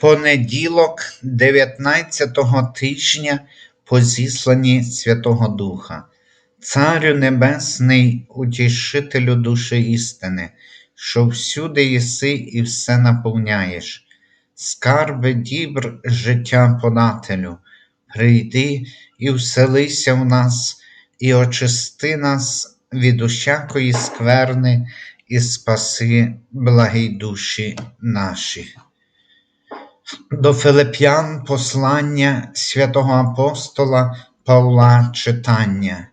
Понеділок 19-го тижня по зісланні Святого Духа, Царю Небесний, утішителю душі істини, що всюди єси і все наповняєш, скарби дібр життя подателю, прийди і вселися в нас, і очисти нас від усякої скверни, і спаси благі душі наші. До Филип'ян послання святого апостола Павла читання.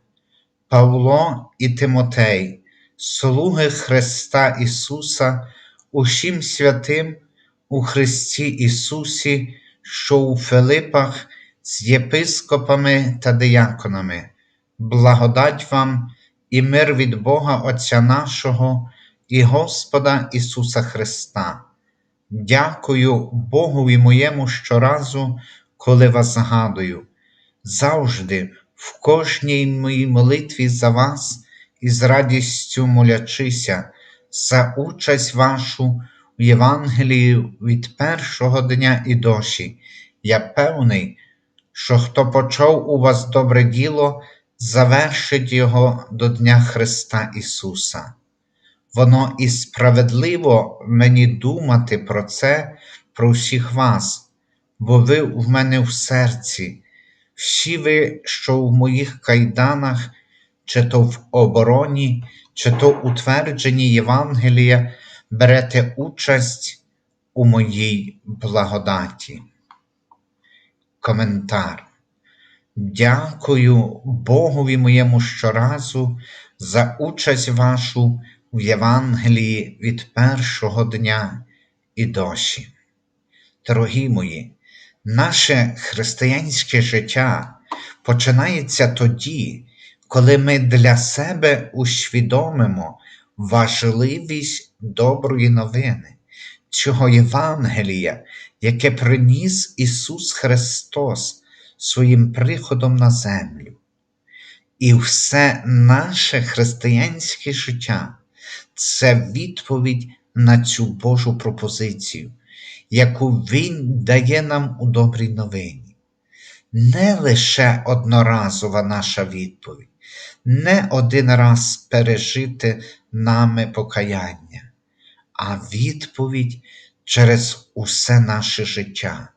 Павло і Тимотей, слуги Христа Ісуса, усім святим у Христі Ісусі, що у Филипах з єпископами та дияконами, благодать вам і мир від Бога Отця нашого і Господа Ісуса Христа. Дякую Богові моєму щоразу, коли вас згадую, завжди, в кожній моїй молитві за вас і з радістю молячися, за участь вашу в Євангелії від першого дня і досі. Я певний, що хто почав у вас добре діло, завершить його до Дня Христа Ісуса. Воно і справедливо мені думати про це, про всіх вас, бо ви в мене в серці, всі ви, що в моїх кайданах, чи то в обороні, чи то утвердженні Євангелія, берете участь у моїй благодаті. Коментар. Дякую Богові моєму щоразу за участь вашу в Євангелії від першого дня і досі. Дорогі мої, наше християнське життя починається тоді, коли ми для себе усвідомимо важливість доброї новини, цього Євангелія, яке приніс Ісус Христос своїм приходом на землю. І все наше християнське життя це відповідь на цю Божу пропозицію, яку Він дає нам у добрій новині. Не лише одноразова наша відповідь, не один раз пережити нами покаяння, а відповідь через усе наше життя,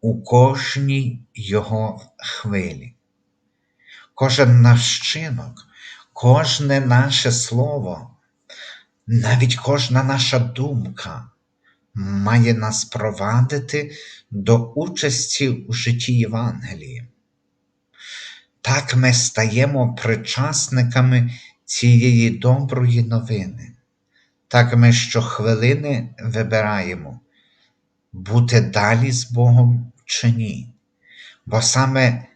у кожній його хвилі. Кожен наш чинок, кожне наше слово навіть кожна наша думка має нас провадити до участі у житті Євангелії. Так ми стаємо причасниками цієї доброї новини. Так ми щохвилини вибираємо, бути далі з Богом чи ні. Бо саме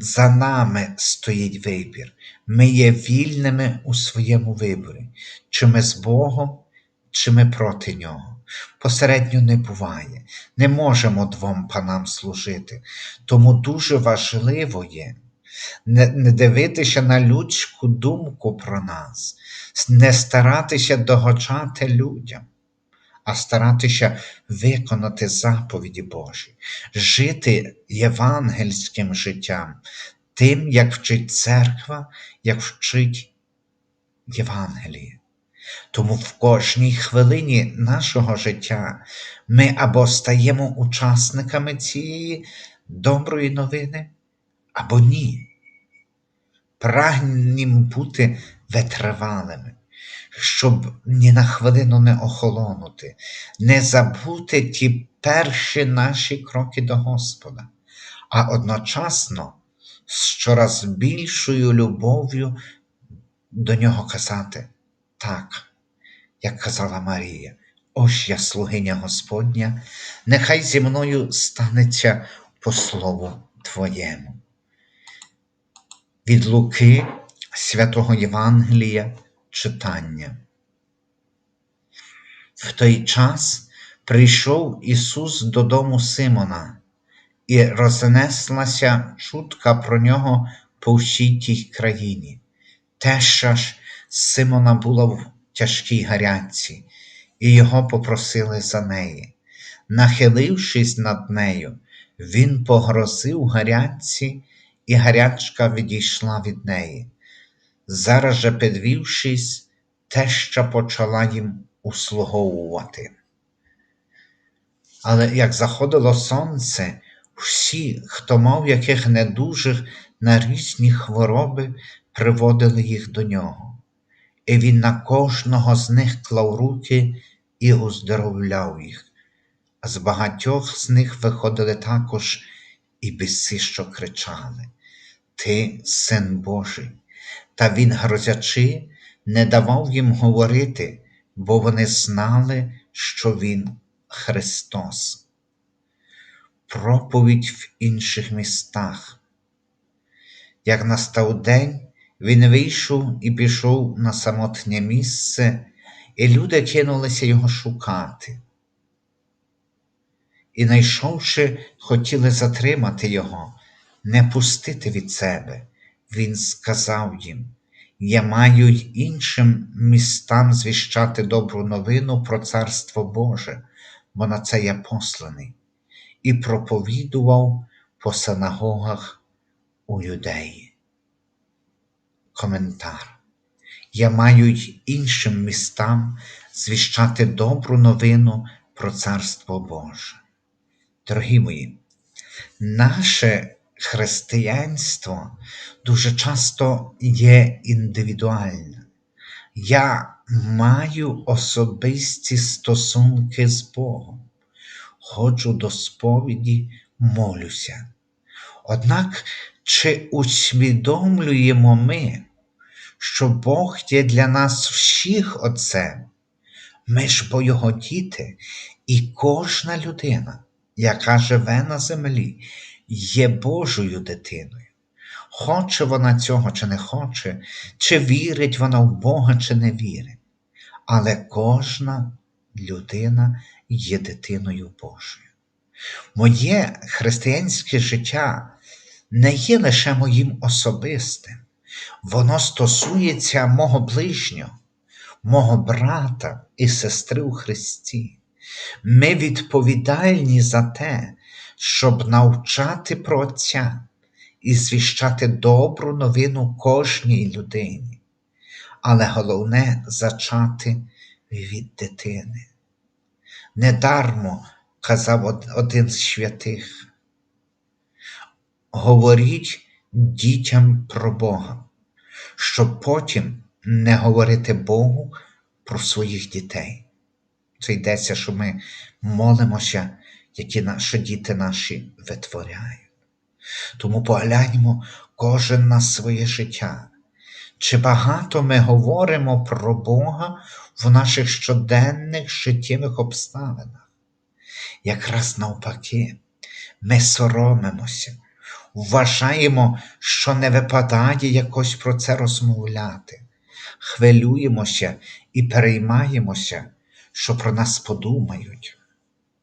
за нами стоїть вибір. Ми є вільними у своєму виборі, чи ми з Богом, чи ми проти Нього. Посередньо не буває, не можемо двом панам служити. Тому дуже важливо є не, дивитися на людську думку про нас, не старатися догоджати людям а старатися виконати заповіді Божі, жити євангельським життям, тим, як вчить церква, як вчить Євангеліє. Тому в кожній хвилині нашого життя ми або стаємо учасниками цієї доброї новини, або ні. Прагнім бути витривалими, щоб ні на хвилину не охолонути, не забути ті перші наші кроки до Господа, а одночасно з щораз більшою любов'ю до нього казати так, як казала Марія. Ось я слугиня Господня, нехай зі мною станеться по слову Твоєму. Від Луки святого Євангелія читання. В той час прийшов Ісус додому Симона, і рознеслася чутка про нього по всій тій країні. Теща ж Симона була в тяжкій гарячці, і його попросили за неї. нахилившись над нею, він погрозив гарячці, і гарячка відійшла від неї. Зараз же, підвівшись, теща почала їм услуговувати. Але як заходило сонце, всі, хто мав яких недужих на різні хвороби, приводили їх до нього, і він на кожного з них клав руки і уздоровляв їх. А з багатьох з них виходили також і біси, що кричали: Ти син Божий. Та він, грозячи, не давав їм говорити, бо вони знали, що він Христос. Проповідь в інших містах. Як настав день, він вийшов і пішов на самотнє місце, і люди кинулися його шукати. І, найшовши, хотіли затримати його, не пустити від себе. Він сказав їм: Я маю й іншим містам звіщати добру новину про Царство Боже, бо на це я посланий, і проповідував по синагогах у юдеї. Коментар. Я маю й іншим містам звіщати добру новину про Царство Боже. Дорогі мої, наше християнство дуже часто є індивідуальне. Я маю особисті стосунки з Богом, ходжу до сповіді, молюся. Однак, чи усвідомлюємо ми, що Бог є для нас всіх Отцем? Ми ж бо Його діти, і кожна людина, яка живе на землі, є Божою дитиною. Хоче вона цього чи не хоче, чи вірить вона в Бога, чи не вірить. Але кожна людина є дитиною Божою. Моє християнське життя не є лише моїм особистим, воно стосується мого ближнього, мого брата і сестри у Христі. Ми відповідальні за те, щоб навчати про Отця і звіщати добру новину кожній людині, але головне зачати від дитини. Недармо казав один з святих, говоріть дітям про Бога, щоб потім не говорити Богу про своїх дітей. Це йдеться, що ми молимося, які наші діти наші витворяють. Тому погляньмо кожен на своє життя. Чи багато ми говоримо про Бога в наших щоденних життєвих обставинах? Якраз навпаки, ми соромимося, вважаємо, що не випадає якось про це розмовляти, хвилюємося і переймаємося, що про нас подумають.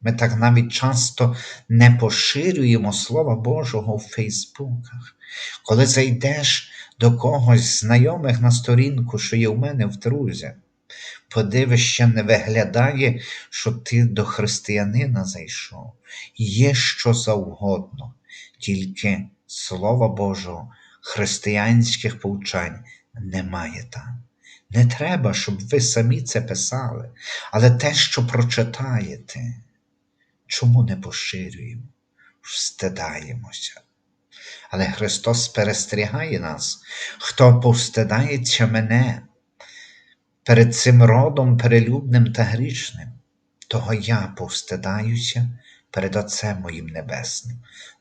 Ми так навіть часто не поширюємо Слова Божого в Фейсбуках. Коли зайдеш до когось знайомих на сторінку, що є в мене в друзях, подивишся, не виглядає, що ти до християнина зайшов. Є що завгодно, тільки Слова Божого, християнських повчань немає там. Не треба, щоб ви самі це писали, але те, що прочитаєте. Чому не поширюємо? Встидаємося. Але Христос перестерігає нас, хто повстидається мене перед цим родом перелюбним та грішним, того я повстидаюся перед Отцем моїм Небесним,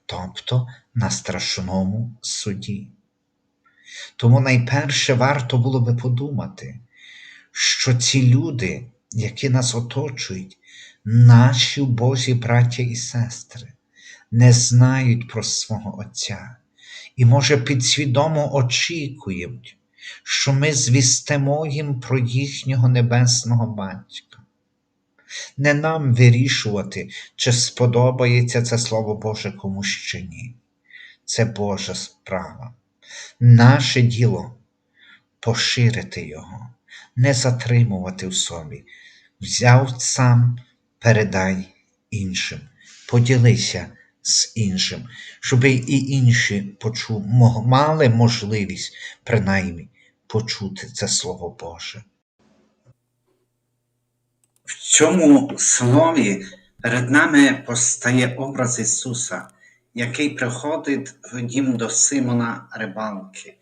тобто на страшному суді. Тому найперше варто було би подумати, що ці люди, які нас оточують, наші Божі браття і сестри не знають про свого Отця і, може, підсвідомо очікують, що ми звістимо їм про їхнього небесного батька. Не нам вирішувати, чи сподобається це Слово Боже комусь чи ні. Це Божа справа. Наше діло поширити Його, не затримувати в собі. Взяв сам передай іншим. Поділися з іншим, щоб і інші почу, мали можливість принаймні почути це Слово Боже. В цьому слові перед нами постає образ Ісуса, який приходить в дім до Симона Рибалки,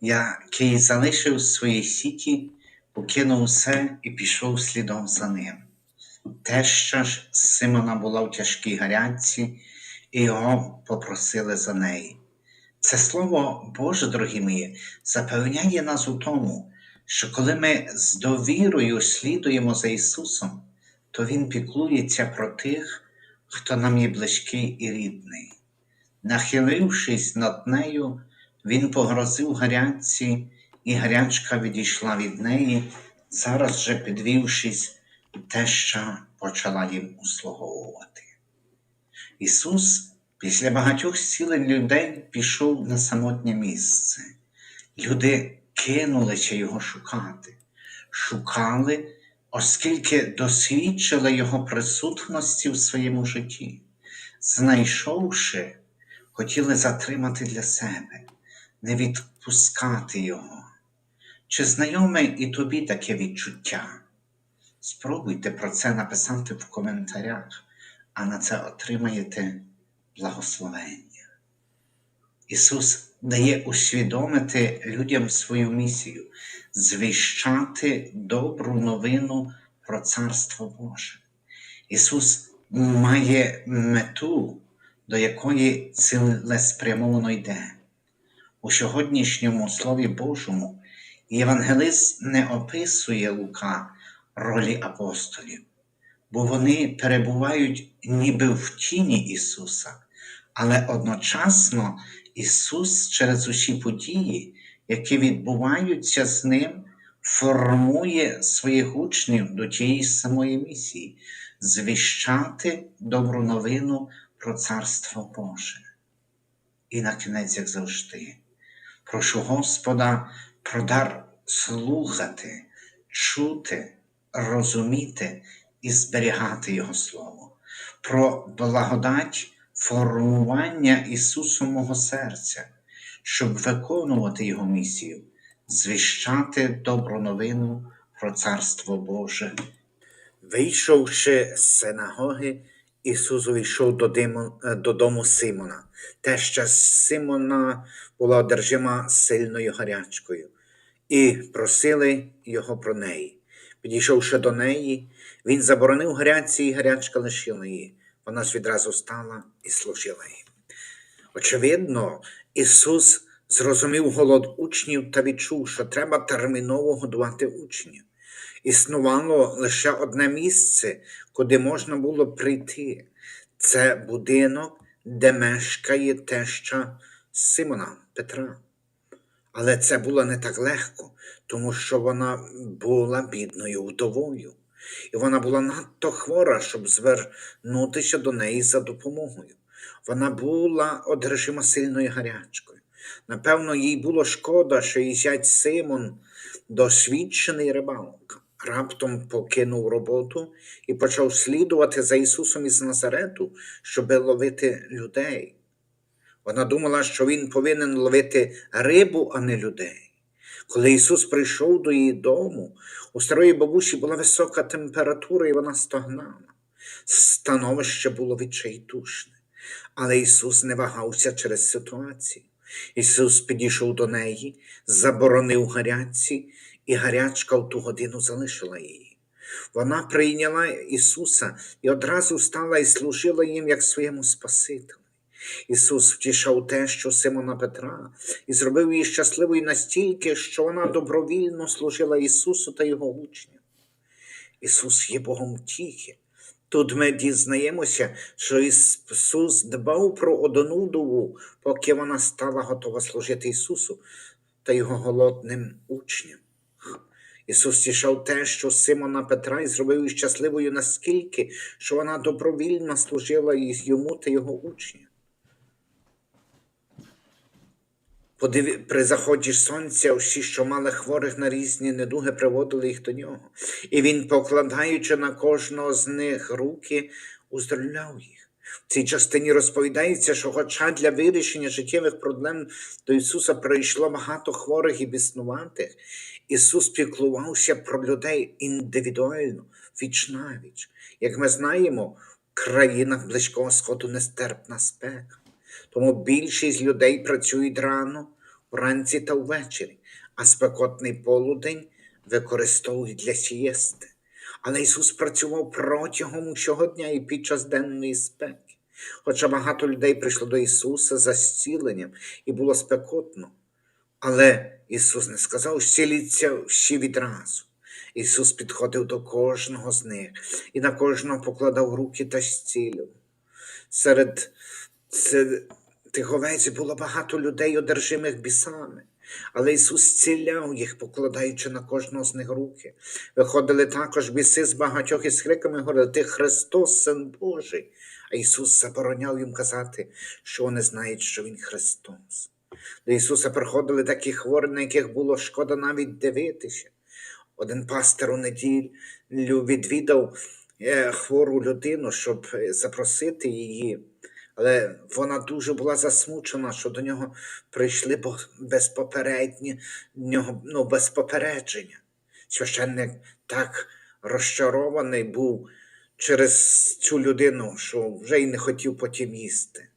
який залишив свої сіті, покинув все і пішов слідом за ним. Теща ж Симона була в тяжкій гарячці, і його попросили за неї. Це слово Боже, дорогі мої, запевняє нас у тому, що коли ми з довірою слідуємо за Ісусом, то Він піклується про тих, хто нам є близький і рідний. Нахилившись над нею, він погрозив гарячці, і гарячка відійшла від неї, зараз же підвівшись, теща почала їм услуговувати. Ісус після багатьох зцілень людей пішов на самотнє місце. Люди кинулися його шукати, шукали, оскільки досвідчили його присутності в своєму житті. Знайшовши, хотіли затримати для себе, не відпускати його. Чи знайоме і тобі таке відчуття? Спробуйте про це написати в коментарях, а на це отримаєте благословення. Ісус дає усвідомити людям свою місію, звіщати добру новину про Царство Боже. Ісус має мету, до якої цілеспрямовано йде. У сьогоднішньому Слові Божому Євангелист не описує Лука ролі апостолів, бо вони перебувають ніби в тіні Ісуса, але одночасно Ісус через усі події, які відбуваються з Ним, формує своїх учнів до тієї самої місії звіщати добру новину про Царство Боже. І на кінець, як завжди, прошу Господа про дар слухати, чути, розуміти і зберігати Його Слово, про благодать формування Ісусу мого серця, щоб виконувати Його місію, звіщати добру новину про Царство Боже. Вийшовши з синагоги, Ісус увійшов додому, додому Симона. Теща Симона була одержима сильною гарячкою, і просили його про неї. Підійшовши до неї, він заборонив гарячці, і гарячка лишила її. Вона ж відразу стала і служила їм. Очевидно, Ісус зрозумів голод учнів та відчув, що треба терміново годувати учнів. Існувало лише одне місце, куди можна було прийти. Це будинок, де мешкає теща Симона Петра. Але це було не так легко, тому що вона була бідною вдовою, і вона була надто хвора, щоб звернутися до неї за допомогою. Вона була одержима сильною гарячкою. Напевно, їй було шкода, що її зять Симон, досвідчений рибалка, раптом покинув роботу і почав слідувати за Ісусом із Назарету, щоб ловити людей. Вона думала, що він повинен ловити рибу, а не людей. Коли Ісус прийшов до її дому, у старої бабусі була висока температура, і вона стогнала. Становище було відчайдушне, але Ісус не вагався через ситуацію. Ісус підійшов до неї, заборонив гарячці, і гарячка в ту годину залишила її. Вона прийняла Ісуса і одразу стала і служила їм як своєму Спасителю. Ісус втішав те, що Симона Петра, і зробив її щасливою настільки, що вона добровільно служила Ісусу та Його учням. Ісус є Богом тіхи. Тут ми дізнаємося, що Ісус дбав про одонудову, поки вона стала готова служити Ісусу та Його голодним учням. Ісус тішав те, що Симона Петра і зробив щасливою наскільки, що вона добровільно служила йому та його учням. Подиві... При заході сонця всі, що мали хворих на різні недуги, приводили їх до нього. І він, покладаючи на кожного з них руки, уздоровляв їх. В цій частині розповідається, що хоча для вирішення життєвих проблем до Ісуса прийшло багато хворих і біснуватих, Ісус піклувався про людей індивідуально, віч навіч. Як ми знаємо, в країнах Близького Сходу нестерпна спека. Тому більшість людей працюють рано, вранці та ввечері, а спекотний полудень використовують для сієсти. Але Ісус працював протягом усього дня і під час денної спеки. Хоча багато людей прийшло до Ісуса за зціленням і було спекотно. Але Ісус не сказав, «Зціліться всі відразу. Ісус підходив до кожного з них і на кожного покладав руки та зцілював. Серед це- тих овець було багато людей, одержимих бісами. Але Ісус зціляв їх, покладаючи на кожного з них руки. Виходили також біси з багатьох із криками говорили, Ти Христос, Син Божий. А Ісус забороняв їм казати, що вони знають, що Він Христос. До Ісуса приходили такі хворі, на яких було шкода навіть дивитися. Один пастир у неділю відвідав е, хвору людину, щоб е, запросити її. Але вона дуже була засмучена, що до нього прийшли без попередні, ну, без попередження. Священник так розчарований був через цю людину, що вже й не хотів потім їсти.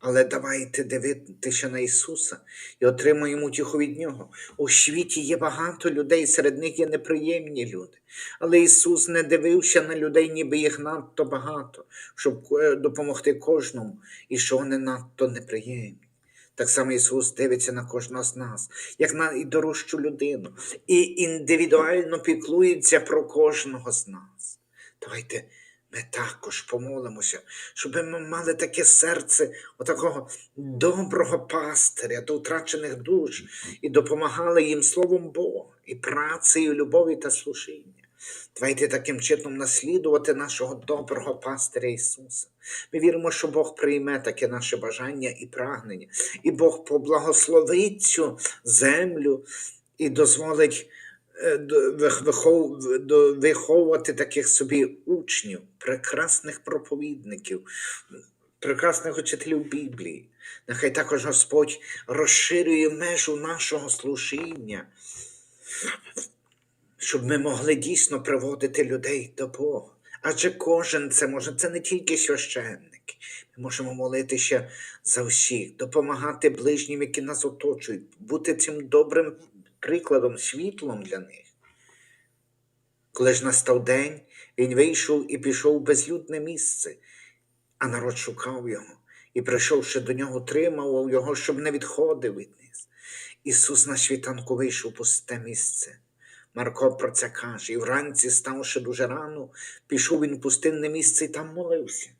Але давайте дивитися на Ісуса і отримуємо утіху від Нього. У світі є багато людей, серед них є неприємні люди. Але Ісус не дивився на людей, ніби їх надто багато, щоб е, допомогти кожному, і що вони надто неприємні. Так само Ісус дивиться на кожного з нас, як на найдорожчу людину, і індивідуально піклується про кожного з нас. Давайте ми також помолимося, щоб ми мали таке серце отакого доброго пастиря до втрачених душ і допомагали їм Словом Бога, і працею, любові та служіння. Давайте таким чином наслідувати нашого доброго пастиря Ісуса. Ми віримо, що Бог прийме таке наше бажання і прагнення, і Бог поблагословить цю землю і дозволить е, виховувати таких собі учнів, прекрасних проповідників, прекрасних учителів Біблії. Нехай також Господь розширює межу нашого служіння, щоб ми могли дійсно приводити людей до Бога. Адже кожен це може, це не тільки священники. Ми можемо молитися за всіх, допомагати ближнім, які нас оточують, бути цим добрим прикладом, світлом для них. Коли ж настав день, він вийшов і пішов у безлюдне місце, а народ шукав його, і, прийшовши до нього, тримав його, щоб не відходив від них. Ісус на світанку вийшов у пусте місце. Марко про це каже, і вранці, ставши дуже рано, пішов він в пустинне місце і там молився.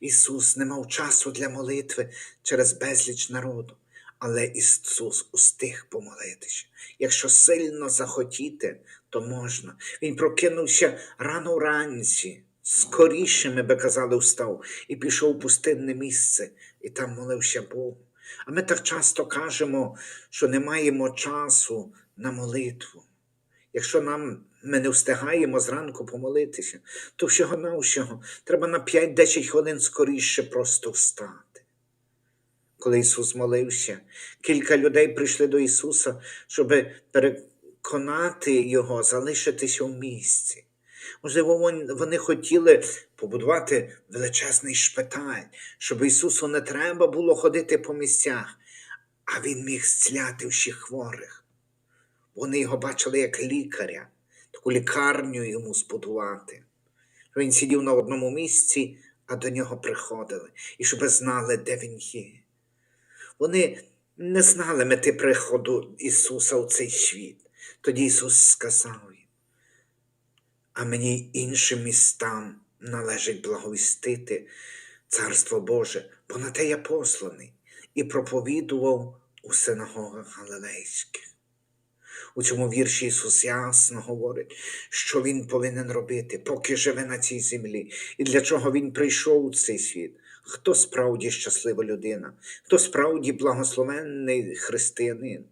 Ісус не мав часу для молитви через безліч народу, але Ісус устиг помолитися. Якщо сильно захотіти, то можна. Він прокинувся рано вранці, скоріше, ми би казали, встав, і пішов в пустинне місце, і там молився Богу. А ми так часто кажемо, що не маємо часу на молитву. Якщо нам ми не встигаємо зранку помолитися, то всього навсього треба на 5-10 хвилин скоріше просто встати. Коли Ісус молився, кілька людей прийшли до Ісуса, щоб переконати Його залишитися в місці. Можливо, вони хотіли побудувати величезний шпиталь, щоб Ісусу не треба було ходити по місцях, а Він міг зціляти всіх хворих. Вони його бачили як лікаря, таку лікарню йому збудувати. Він сидів на одному місці, а до нього приходили, і щоб знали, де він є. Вони не знали мети приходу Ісуса у цей світ. Тоді Ісус сказав їм, а мені іншим містам належить благовістити Царство Боже, бо на те я посланий, і проповідував у синагогах галилейських. У цьому вірші Ісус ясно говорить, що Він повинен робити, поки живе на цій землі, і для чого Він прийшов у цей світ. Хто справді щаслива людина, хто справді благословенний християнин,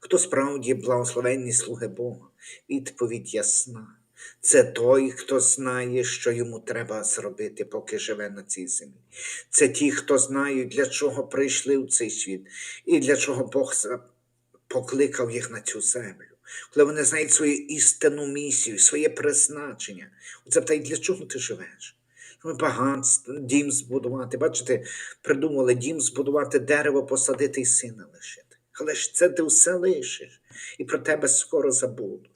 хто справді благословенні слуги Бога? Відповідь ясна. Це той, хто знає, що йому треба зробити, поки живе на цій землі. Це ті, хто знають, для чого прийшли в цей світ і для чого Бог покликав їх на цю землю. Коли вони знають свою істинну місію, своє призначення. Питають, для чого ти живеш? Багатство, дім збудувати. Бачите, придумали дім збудувати, дерево посадити і сина лишити. Але ж це ти все лишиш, і про тебе скоро забудуть.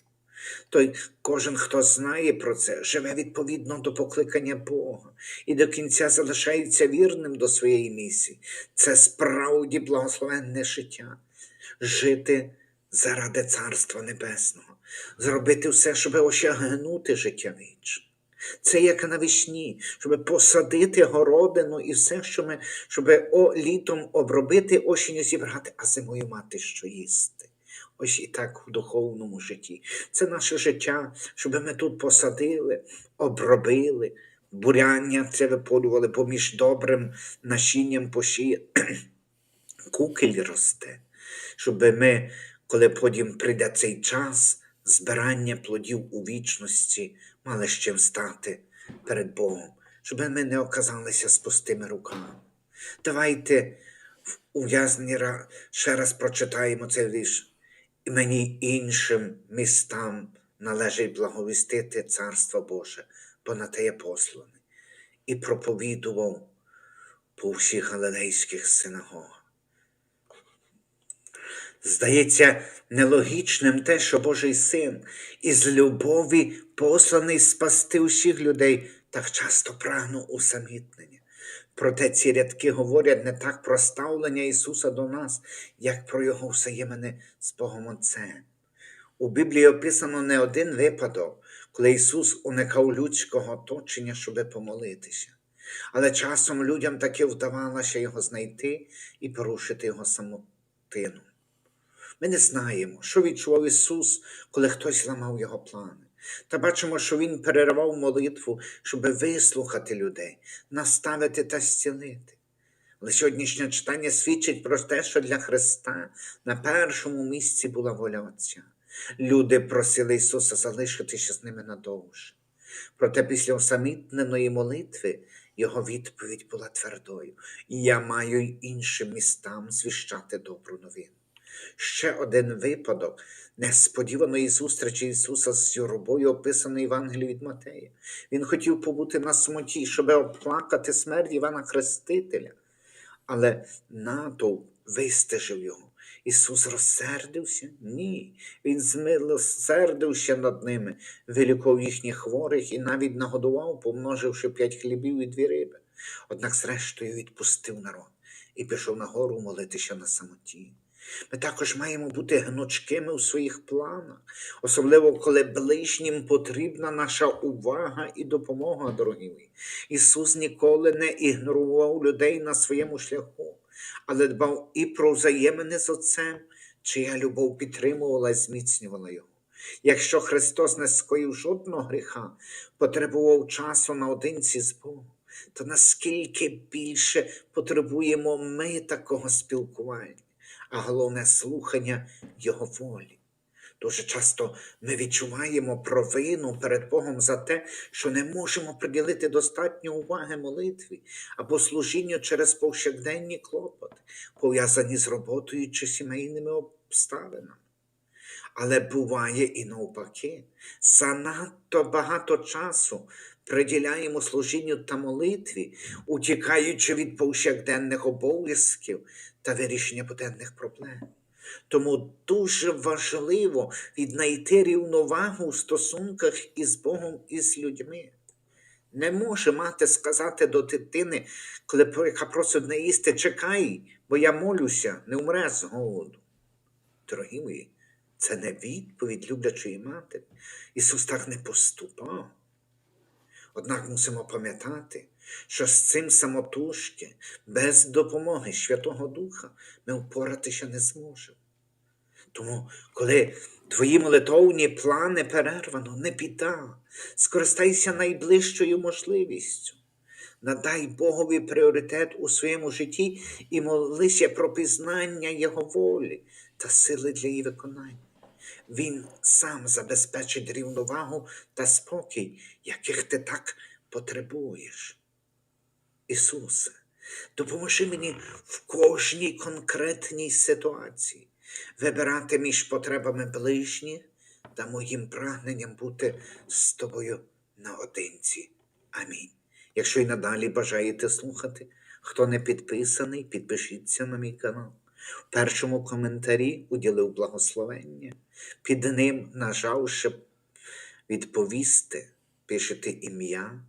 Той кожен, хто знає про це, живе відповідно до покликання Бога і до кінця залишається вірним до своєї місії. Це справді благословенне життя. Жити заради Царства Небесного, зробити все, щоб осягнути життя вічне. Це як навесні, щоб посадити городину і все, що ми, щоб о, літом обробити, осінню зібрати, а зимою мати що їсти. Ось і так в духовному житті. Це наше життя, щоб ми тут посадили, обробили, буряння це виполювали, поміж добрим насінням посіяли. Кукель росте, щоб ми, коли потім прийде цей час збирання плодів у вічності, мали з чим стати перед Богом, щоб ми не оказалися з пустими руками. Давайте в ув'язненні ще раз прочитаємо цей вірш. І мені іншим містам належить благовістити Царство Боже, бо на те я посланий. І проповідував по всіх галилейських синагогах. Здається нелогічним те, що Божий син із любові посланий спасти усіх людей, так часто прагнув усамітнення. Проте ці рядки говорять не так про ставлення Ісуса до нас, як про Його взаємини з Богом Отцем. У Біблії описано не один випадок, коли Ісус уникав людського оточення, щоби помолитися. Але часом людям таки вдавалося його знайти і порушити його самотину. Ми не знаємо, що відчував Ісус, коли хтось ламав його плани. Та бачимо, що Він переривав молитву, щоб вислухати людей, наставити та зцілити. Але сьогоднішнє читання свідчить про те, що для Христа на першому місці була воля Отця. Люди просили Ісуса залишитися з ними надовше. Проте після усамітненої молитви його відповідь була твердою: Я маю іншим містам звіщати добру новину. Ще один випадок несподіваної зустрічі Ісуса з юрбою описаний Євангелії від Матея. Він хотів побути на самоті, щоб оплакати смерть Івана Хрестителя, але натовп вистежив його. Ісус розсердився? Ні. Він змилосердився над ними, вилікував їхніх хворих і навіть нагодував, помноживши п'ять хлібів і дві риби. Однак, зрештою, відпустив народ і пішов на гору молитися на самоті. Ми також маємо бути гнучкими у своїх планах, особливо коли ближнім потрібна наша увага і допомога, дорогі мої. Ісус ніколи не ігнорував людей на своєму шляху, але дбав і про взаємини з Отцем, чия любов підтримувала і зміцнювала його. Якщо Христос не скоїв жодного гріха, потребував часу наодинці з Богом, то наскільки більше потребуємо ми такого спілкування, а головне слухання Його волі. Дуже часто ми відчуваємо провину перед Богом за те, що не можемо приділити достатньо уваги молитві або служінню через повсякденні клопоти, пов'язані з роботою чи сімейними обставинами. Але буває і навпаки, занадто багато часу приділяємо служінню та молитві, утікаючи від повсякденних обов'язків та вирішення буденних проблем. Тому дуже важливо віднайти рівновагу у стосунках із Богом і з людьми. Не може мати сказати до дитини, коли яка просить не їсти, чекай, бо я молюся, не умре з голоду. Дорогі мої, це не відповідь люблячої матері. Ісус так не поступав. Однак мусимо пам'ятати, що з цим самотужки, без допомоги Святого Духа, ми впоратися не зможемо. Тому, коли твої молитовні плани перервано, не біда, скористайся найближчою можливістю. Надай Богові пріоритет у своєму житті і молися про пізнання Його волі та сили для її виконання. Він сам забезпечить рівновагу та спокій, яких ти так потребуєш. Ісусе, допоможи мені в кожній конкретній ситуації вибирати між потребами ближніх та моїм прагненням бути з тобою наодинці. Амінь. Якщо й надалі бажаєте слухати, хто не підписаний, підпишіться на мій канал. В першому коментарі уділив благословення. Під ним нажавши відповісти, пишете ім'я,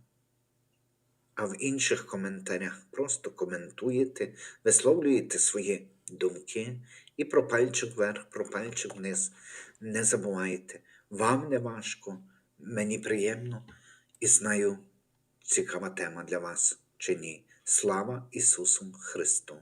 а в інших коментарях просто коментуєте, висловлюєте свої думки і про пальчик вверх, про пальчик вниз. Не забувайте, вам не важко, мені приємно і знаю, цікава тема для вас чи ні. Слава Ісусу Христу!